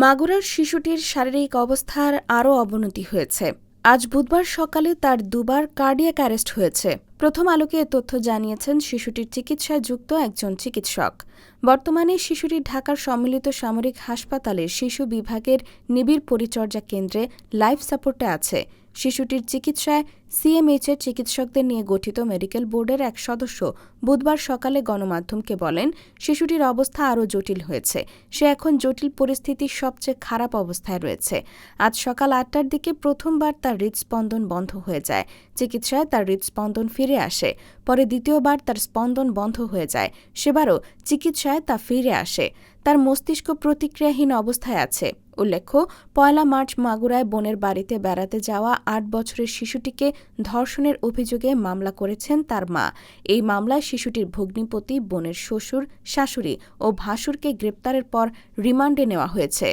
মাগুরার শিশুটির শারীরিক অবস্থার আরও অবনতি হয়েছে। আজ বুধবার সকালে তার দুবার কার্ডিয়াক অ্যারেস্ট হয়েছে। প্রথম আলোকে তথ্য জানিয়েছেন শিশুটির চিকিৎসায় যুক্ত একজন চিকিৎসক। বর্তমানে শিশুটি ঢাকার সম্মিলিত সামরিক হাসপাতালের শিশু বিভাগের নিবিড় পরিচর্যা কেন্দ্রে লাইফ সাপোর্টে আছে। শিশুটির চিকিৎসায় সিএমএইচের চিকিৎসকদের নিয়ে গঠিত মেডিকেল বোর্ডের এক সদস্য বুধবার সকালে গণমাধ্যমকে বলেন, শিশুটির অবস্থা আরও জটিল হয়েছে। সে এখন জটিল পরিস্থিতির সবচেয়ে খারাপ অবস্থায় রয়েছে। আজ সকাল আটটার দিকে প্রথমবার তার হৃদস্পন্দন বন্ধ হয়ে যায়। চিকিৎসায় তার হৃদস্পন্দন ফিরে আসে। পরে দ্বিতীয়বার তার স্পন্দন বন্ধ হয়ে যায়। সেবারও চিকিৎসায় তা ফিরে আসে। তার মস্তিষ্ক প্রতিক্রিয়াহীন অবস্থায় আছে। উল্লেখ্য, পয়লা মার্চ মাগুরায় বোনের বাড়িতে বেড়াতে যাওয়া আট বছরের শিশুটিকে ধর্ষণের অভিযোগে মামলা করেছেন তার মা। এই মামলায় শিশুটির ভগ্নিপতি, বোনের শ্বশুর, শাশুড়ি ও ভাসুরকে গ্রেপ্তারের পর রিমান্ডে নেওয়া হয়েছে।